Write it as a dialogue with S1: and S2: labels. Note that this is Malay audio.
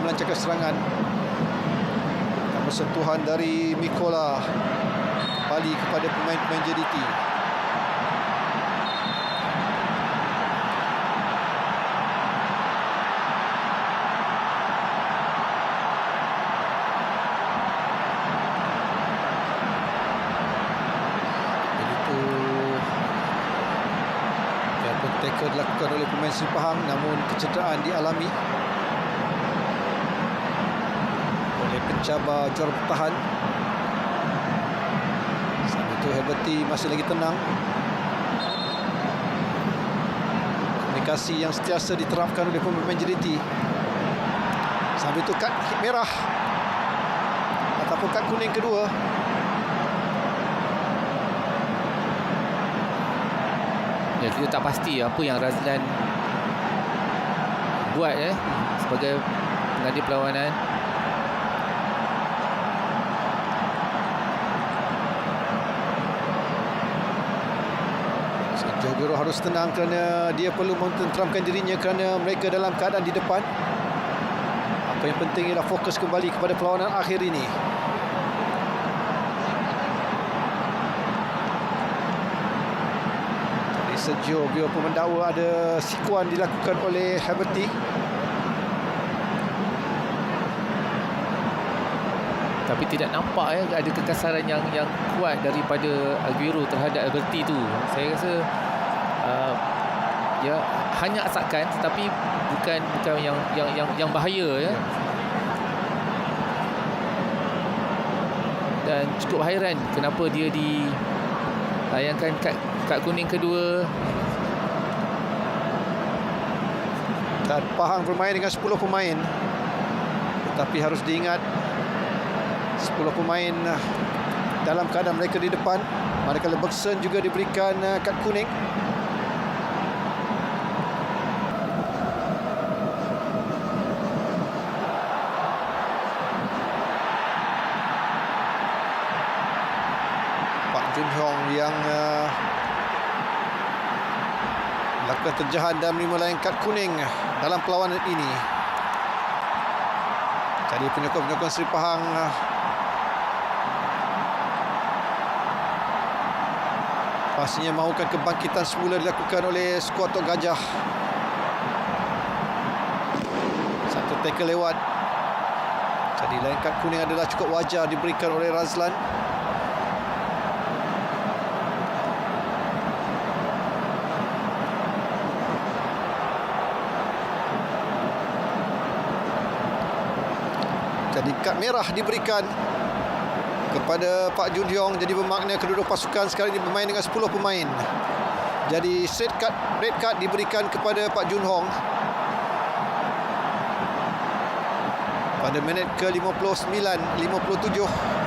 S1: melancarkan serangan. Sentuhan dari Mikola kembali kepada pemain-pemain JDT. Tackle dilakukan oleh pemain Seri Pahang namun kecederaan dialami oleh pencabar juara bertahan. Sambil itu Herberty masih lagi tenang. Komunikasi yang sentiasa diterapkan oleh pemain JDT. Sambil itu kad merah ataupun kad kuning kedua
S2: Ya, kita tak pasti apa yang Razlan buat eh sebagai pengadil perlawanan.
S1: Guru harus tenang kerana dia perlu mententeramkan dirinya kerana mereka dalam keadaan di depan. Apa yang penting ialah fokus kembali kepada perlawanan akhir ini. Tadi Sergio Bio pun mendakwa ada sikuan dilakukan oleh Haverty.
S2: Tapi tidak nampak ya ada kekasaran yang yang kuat daripada Aguero terhadap Alberti tu. Saya rasa uh, ya hanya asakan tetapi bukan bukan yang yang yang yang bahaya ya. Dan cukup hairan kenapa dia di layangkan kad kad kuning kedua
S1: Dan Pahang bermain dengan 10 pemain. Tetapi harus diingat 10 pemain ah, dalam keadaan mereka di depan. Manakala Bergson juga diberikan ah, kad kuning. Jun Hyong yang uh, melakukan terjahan dan menerima layan kad kuning dalam perlawanan ini. Jadi penyokong-penyokong Seri Pahang ah, pastinya mahukan kebangkitan semula dilakukan oleh skuad Tok Gajah. Satu tackle lewat. Jadi layan kad kuning adalah cukup wajar diberikan oleh Razlan. Jadi kad merah diberikan kepada Pak Jun Hyong. Jadi bermakna kedua-dua pasukan sekarang ini bermain dengan 10 pemain. Jadi straight card, red card diberikan kepada Pak Jun Hong pada minit ke-59 57